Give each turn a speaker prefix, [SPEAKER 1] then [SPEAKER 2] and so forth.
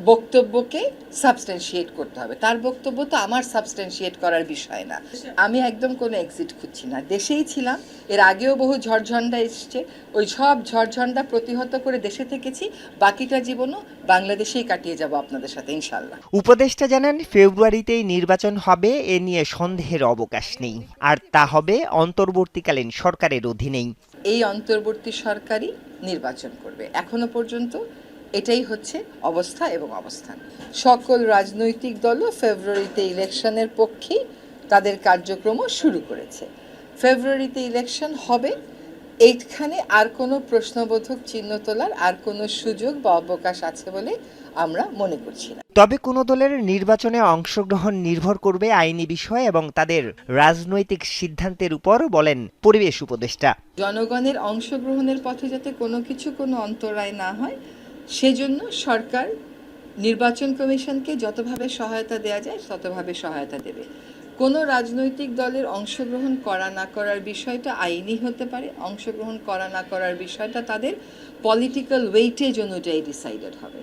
[SPEAKER 1] বক্তব্যকে সাবস্টেন্সিয়েট করতে হবে। তার বক্তব্য তো আমার সাবস্টেন্সিয়েট করার বিষয় না। আমি একদম কোনো এক্সিট খুঁজছি না। দেশেই ছিলাম। এর আগেও বহু ঝড়ঝণ্ডা এসছে। ওই সব ঝড়ঝণ্ডা প্রতিহত করে দেশে থেকেছি। বাকিটা জীবনও বাংলাদেশেই কাটিয়ে যাব আপনাদের সাথে ইনশাল্লাহ
[SPEAKER 2] উপদেষ্টা জানান ফেব্রুয়ারিতেই নির্বাচন হবে এ নিয়ে সন্দেহের অবকাশ নেই। আর তা হবে অন্তর্বর্তীকালীন সরকারের অধীনেই।
[SPEAKER 1] এই অন্তর্বর্তী সরকারই নির্বাচন করবে। এখনও পর্যন্ত এটাই হচ্ছে অবস্থা এবং অবস্থান। সকল রাজনৈতিক দলও ফেব্রুয়ারিতে ইলেকশনের পক্ষেই তাদের কার্যক্রম শুরু করেছে। ফেব্রুয়ারিতে ইলেকশন হবে এইখানে আর কোনো প্রশ্নবোধক চিহ্ন তোলার আর কোনো সুযোগ বা অবকাশ আছে বলে আমরা মনে করছি না।
[SPEAKER 2] তবে কোনো দলের নির্বাচনে অংশগ্রহণ নির্ভর করবে আইনি বিষয় এবং তাদের রাজনৈতিক সিদ্ধান্তের উপর বলেন পরিবেশ উপদেষ্টা।
[SPEAKER 1] জনগণের অংশগ্রহণের পথে যাতে কোনো কিছু কোনো অন্তরায় না হয় সেজন্য সরকার নির্বাচন কমিশনকে যতভাবে সহায়তা দেওয়া যায়, ততভাবে সহায়তা দেবে। কোনো রাজনৈতিক দলের অংশগ্রহণ করা না করার বিষয়টা আইনি হতে পারে। অংশগ্রহণ করা না করার বিষয়টা তাদের পলিটিক্যাল ওয়েটেজ অনুযায়ী ডিসাইডেড হবে।